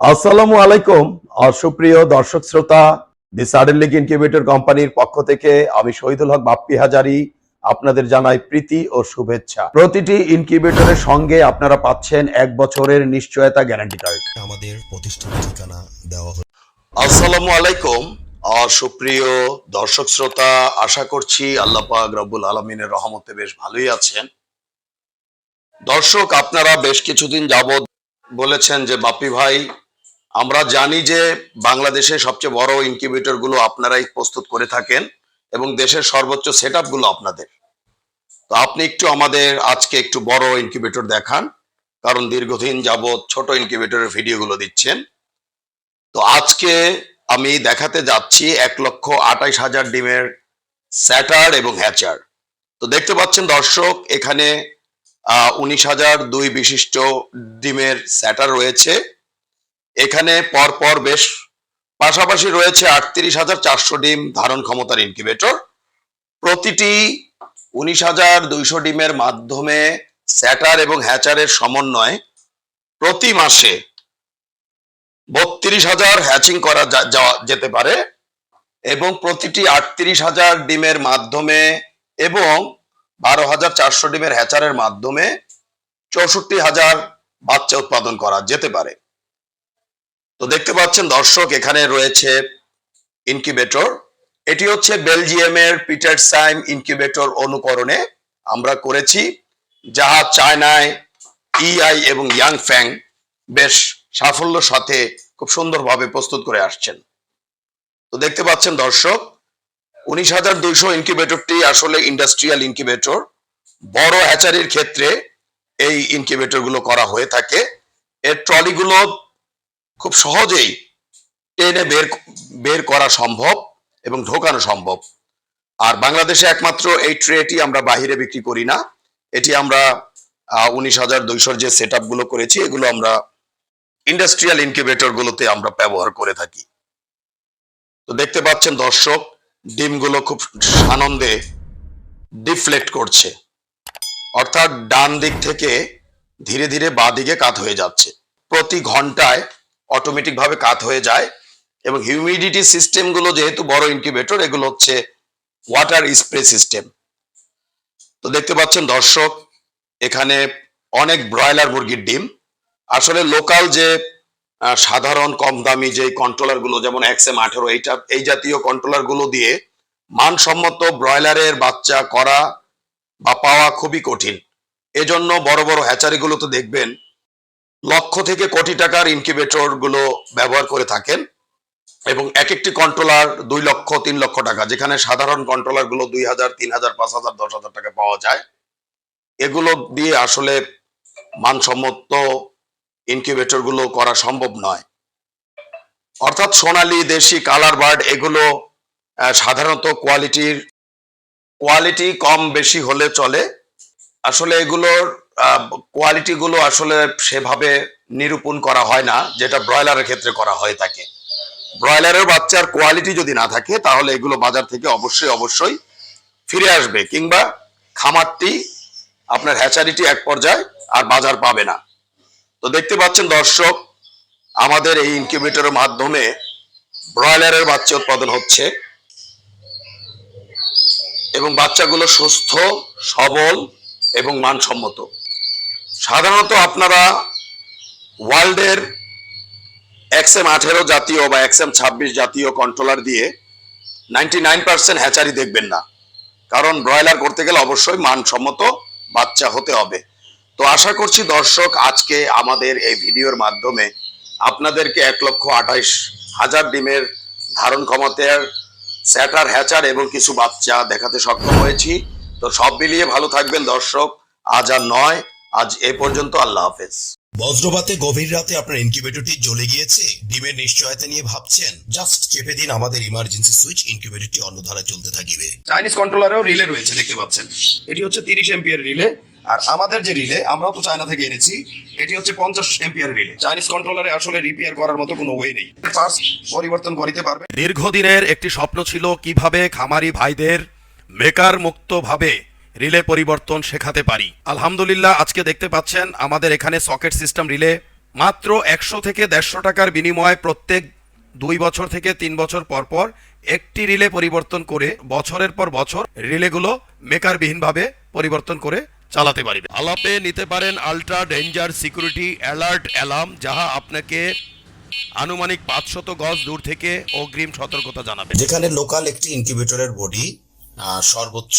আসসালামু আলাইকুম অসুপ্রিয় সুপ্রিয় দর্শক শ্রোতা দি সাডেন লিগ ইনকিউবেটর কোম্পানির পক্ষ থেকে আমি শহীদুল হক বাপ্পি হাজারি আপনাদের জানাই প্রীতি ও শুভেচ্ছা। প্রতিটি ইনকিউবেটরের সঙ্গে আপনারা পাচ্ছেন এক বছরের নিশ্চয়তা গ্যারান্টি কার্ড আমাদের প্রতিষ্ঠান ঠিকানা দেওয়া হলো আসসালামু আলাইকুম সুপ্রিয় দর্শক শ্রোতা আশা করছি আল্লাহ পাক রব্বুল আলমিনের রহমতে বেশ ভালোই আছেন। দর্শক আপনারা বেশ কিছুদিন যাবৎ বলেছেন যে বাপ্পি ভাই আমরা জানি যে বাংলাদেশে সবচেয়ে বড় ইনকিউবেটরগুলো আপনারাই প্রস্তুত করে থাকেন এবং দেশের সর্বোচ্চ সেটগুলো আপনাদের। তো আপনি একটু আমাদের আজকে একটু বড় ইনকিউবেটর দেখান, কারণ দীর্ঘদিন যাবৎ ছোট ইনকিউবেটরের ভিডিওগুলো দিচ্ছেন। তো আজকে আমি দেখাতে যাচ্ছি এক লক্ষ আঠাইশ হাজার ডিমের স্যাটার এবং হ্যাচার। তো দেখতে পাচ্ছেন দর্শক, এখানে উনিশ হাজার দুই বিশিষ্ট ডিমের স্যাটার রয়েছে। এখানে পরপর বেশ পাশাপাশি রয়েছে আটত্রিশ হাজার চারশো ডিম ধারণ ক্ষমতার ইনকিউবেটর প্রতিটি উনিশ হাজার দুইশো ডিমের মাধ্যমে স্যাটার এবং হ্যাচারের সমন্বয়ে প্রতি মাসে বত্রিশ হাজার হ্যাচিং করা যেতে পারে এবং প্রতিটি আটত্রিশ হাজার ডিমের মাধ্যমে এবং বারো হাজার চারশো ডিমের হ্যাচারের মাধ্যমে চৌষট্টি হাজার বাচ্চা উৎপাদন করা যেতে পারে। তো দেখতে পাচ্ছেন দর্শক, এখানে রয়েছে ইনকিউবেটর এটি হচ্ছে বেলজিয়ামের পিটার সাইম ইনকিউবেটর অনুকরণে আমরা করেছি যাহা চায়নায় ইআই এবং ইয়াং ফ্যাং বেশ সাফল্যের সাথে খুব সুন্দরভাবে প্রস্তুত করে আসছেন। তো দেখতে পাচ্ছেন দর্শক, উনিশ হাজার দুইশো ইনকিউবেটরটি আসলে ইন্ডাস্ট্রিয়াল ইনকিউবেটর বড় হ্যাচারির ক্ষেত্রে এই ইনকিউবেটরগুলো করা হয়ে থাকে। এর ট্রলিগুলো খুব সহজেই টেনে বের বের করা সম্ভব এবং ঢোকানো সম্ভব। আর বাংলাদেশে একমাত্র এই ট্রেটি আমরা বাহিরে বিক্রি করি না। এটি আমরা উনিশ হাজার দুইশোর যে সেটগুলো করেছি, এগুলো আমরা ইন্ডাস্ট্রিয়াল ইনকিউবেটর গুলোতে আমরা ব্যবহার করে থাকি। তো দেখতে পাচ্ছেন দর্শক, ডিমগুলো খুব আনন্দে ডিফ্লেক্ট করছে। অর্থাৎ ডান দিক থেকে ধীরে ধীরে বাঁ দিকে কাত হয়ে যাচ্ছে। প্রতি ঘন্টায় অটোমেটিক ভাবে কাত হয়ে যায় এবং হিউমিডিটি সিস্টেমগুলো যেহেতু বড় ইনকিউবেটর এগুলো হচ্ছে ওয়াটার স্প্রে সিস্টেম তো দেখতে পাচ্ছেন দর্শক, এখানে অনেক ব্রয়লার মুরগির ডিম। আসলে লোকাল যে সাধারণ কম দামি যে কন্ট্রোলারগুলো, যেমন এক্স এম আঠেরো, এইটা, এই জাতীয় কন্ট্রোলারগুলো দিয়ে মানসম্মত ব্রয়লারের বাচ্চা করা বা পাওয়া খুবই কঠিন। এজন্য বড় বড় হ্যাচারি গুলোতে দেখবেন লক্ষ থেকে কোটি টাকার ইনকিউবেটরগুলো ব্যবহার করে থাকেন এবং এক একটি কন্ট্রোলার দুই লক্ষ, তিন লক্ষ টাকা, যেখানে সাধারণ কন্ট্রোলারগুলো দুই হাজার, তিন হাজার, পাঁচ হাজার, দশ হাজার টাকা পাওয়া যায়। এগুলো দিয়ে আসলে মানসম্মত ইনকিউবেটরগুলো করা সম্ভব নয়। অর্থাৎ সোনালি, দেশি কালার বার্ড এগুলো সাধারণত কোয়ালিটির কোয়ালিটি কম বেশি হলে চলে। আসলে এগুলোর কোয়ালিটি গুলো আসলে সেভাবে নিরূপণ করা হয় না, যেটা ব্রয়লারের ক্ষেত্রে করা হয়ে থাকে। ব্রয়লারের বাচ্চার কোয়ালিটি যদি না থাকে, তাহলে এগুলো বাজার থেকে অবশ্যই অবশ্যই ফিরে আসবে, কিংবা খামারটি আপনার হ্যাচারিটি এক পর্যায়ে আর বাজার পাবে না। তো দেখতে পাচ্ছেন দর্শক, আমাদের এই ইনকিউবেটরের মাধ্যমে ব্রয়লারের বাচ্চা উৎপাদন হচ্ছে। এবং বাচ্চাগুলো সুস্থ, সবল এবং মানসম্মত। সাধারণত আপনারা ওয়ার্ল্ডের এক্সএম আঠেরো জাতীয় বা এক্সএম ছাব্বিশ জাতীয় কন্ট্রোলার দিয়ে নাইনটি নাইন পার্সেন্ট হ্যাচারি দেখবেন না। কারণ ব্রয়লার করতে গেলে অবশ্যই মানসম্মত বাচ্চা হতে হবে। তো আশা করছি দর্শক, আজকে আমাদের এই ভিডিওর মাধ্যমে আপনাদেরকে এক লক্ষ আঠাইশ হাজার ডিমের ধারণ ক্ষমতার স্যাটার হ্যাচার এবং কিছু বাচ্চা দেখাতে সক্ষম হয়েছি। তো সব মিলিয়ে ভালো থাকবেন দর্শক। আজ আর নয় আজ এ পর্যন্ত আল্লাহ হাফেজ। বজ্রপাতে গভীর রাতে আপনার ইনকিউবেটরটি জ্বলে গিয়েছে। ডিমের নিশ্চয়তা নিয়ে ভাবছেন। জাস্ট চেপে দিন আমাদের ইমার্জেন্সি সুইচ ইনকিউবেটরটি অন্য ধারায় চলতে থাকিবে। চাইনিজ কন্ট্রোলারেও রিলে রয়েছে দেখতে পাচ্ছেন। এটি হচ্ছে তিরিশ এম্পিয়ার রিলে আর আমাদের যে রিলে আমরাও তো চায়না থেকে এনেছি এটি হচ্ছে পঞ্চাশ এম্পিয়ার রিলে চাইনিজ কন্ট্রোলারে আসলে রিপেয়ার করার মতো কোনো ওয়ে নেই। পরিবর্তন করিতে পারবে দীর্ঘদিনের একটি স্বপ্ন ছিল কীভাবে খামারি ভাইদের মেকার মুক্তভাবে রিলে পরিবর্তন শেখাতে পারি। আলহামদুলিল্লাহ, আজকে দেখতে পাচ্ছেন, আমাদের এখানে সকেট সিস্টেম রিলে মাত্র একশো থেকে দেড়শো টাকার বিনিময়ে প্রত্যেক দুই বছর থেকে তিন বছর পর পর একটি রিলে পরিবর্তন করে বছরের পর বছর রিলেগুলো মেকারবিহীনভাবে পরিবর্তন করে চালাতে পারবে আলাপে নিতে পারেন ultra danger security alert alarm, যাহা আপনাকে আনুমানিক পাঁচশত গজ দূর থেকে অগ্রিম সতর্কতা জানাবে। যেখানে লোকাল একটি ইনকিউবেটরের বডি সর্বোচ্চ